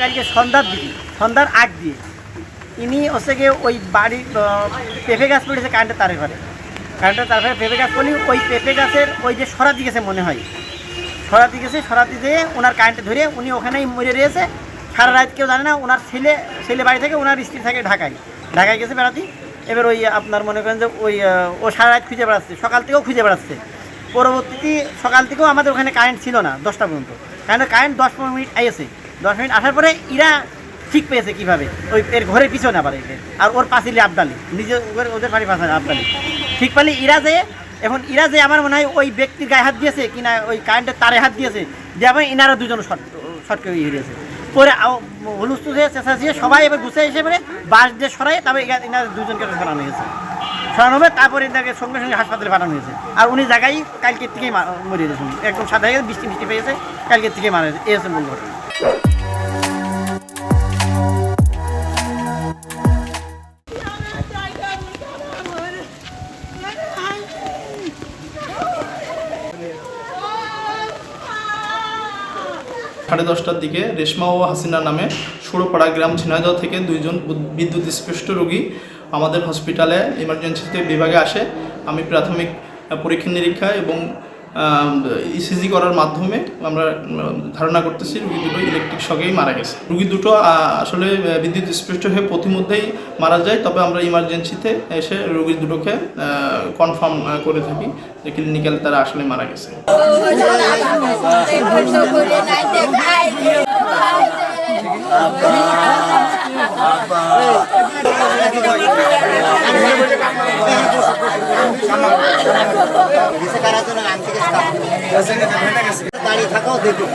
কালকে সন্ধ্যার দিকে সন্ধ্যার আগ দিয়ে। ইনি হচ্ছে গিয়ে ওই বাড়ি আহ, পেঁপে গাছ পড়েছে কারেন্টের তারে ঘরে। কারেন্টের তার ঘরে পেঁপে গাছ পড়লি ওই পেঁপে গাছের ওই যে সরাতি গেছে মনে হয়। সরাতি গেছে সরাতি দিয়ে ওনার কারেন্টে ধরে উনি ওখানেই মরে রয়েছে। সারা রাত কেউ জানে না ওনার ছেলে ছেলে বাড়ি থেকে ওনার স্ত্রী থাকে ঢাকায়। ঢাকায় গেছে বেড়াতে। এবার ওই আপনার মনে করেন যে ওই ও সারা রাত খুঁজে বেড়াচ্ছে সকাল থেকেও খুঁজে বেড়াচ্ছে। পরবর্তীতে সকাল থেকেও আমাদের ওখানে কারেন্ট ছিল না দশটা পর্যন্ত। কারণ কারেন্ট দশ পনেরো মিনিট আইয়েছে। দশ মিনিট আসার পরে ইরা ঠিক পেয়েছে কীভাবে? ওই এর ঘরের পিছনে আবার একে। আর ওর পাশিলে আবদালি। নিজে ওদের- বাড়ির পাশে আবদালি। ঠিক পালি ইরা যে এখন ইরা যে আমার মনে হয় ওই ব্যক্তির গায়ে হাত দিয়েছে কিনা ওই কারেন্টের তারে হাত দিয়েছে দিয়ে ইনারা দুজন শর্ট শর্ট করে ইয়ে পরে হুলুস্তুল হয়ে চেঁচাচিয়ে সবাই এবার গুছিয়ে এসে পরে বাস দিয়ে সরাই তবে ইনারা দুজনকে সরানো হয়েছে। সরানো হবে তারপরে এনাকে সঙ্গে সঙ্গে হাসপাতালে পাঠানো হয়েছে। আর উনি জায়গায় কালকের থেকেই মরে গেছেন একদম সাদা হয়ে গেছে, বৃষ্টি বৃষ্টি পেয়েছে কালকের থেকে মারা গেছে। হচ্ছে মূল ঘটনা। সাড়ে দশটার দিকে রেশমা ও হাসিনা নামে সুরপাড়া গ্রাম ঝিনাইদহ থেকে দুইজন বুদ- বিদ্যুৎ স্পৃষ্ট রোগী আমাদের হসপিটালে ইমার্জেন্সিতে বিভাগে আসে। আমি প্রাথমিক পরীক্ষা নিরীক্ষা এবং ইসিজি করার মাধ্যমে আমরা ধারণা করতেছি রুগী দুটো ইলেকট্রিক শকেই মারা গেছে। রুগী দুটো আসলে বিদ্যুৎ স্পৃষ্ট হয়ে প্রতিমধ্যেই মারা যায়, তবে আমরা ইমার্জেন্সিতে এসে রুগী দুটোকে কনফার্ম করে থাকি যে ক্লিনিক্যাল তারা আসলে মারা গেছে। দাঁড়িয়ে থাকাও দেখি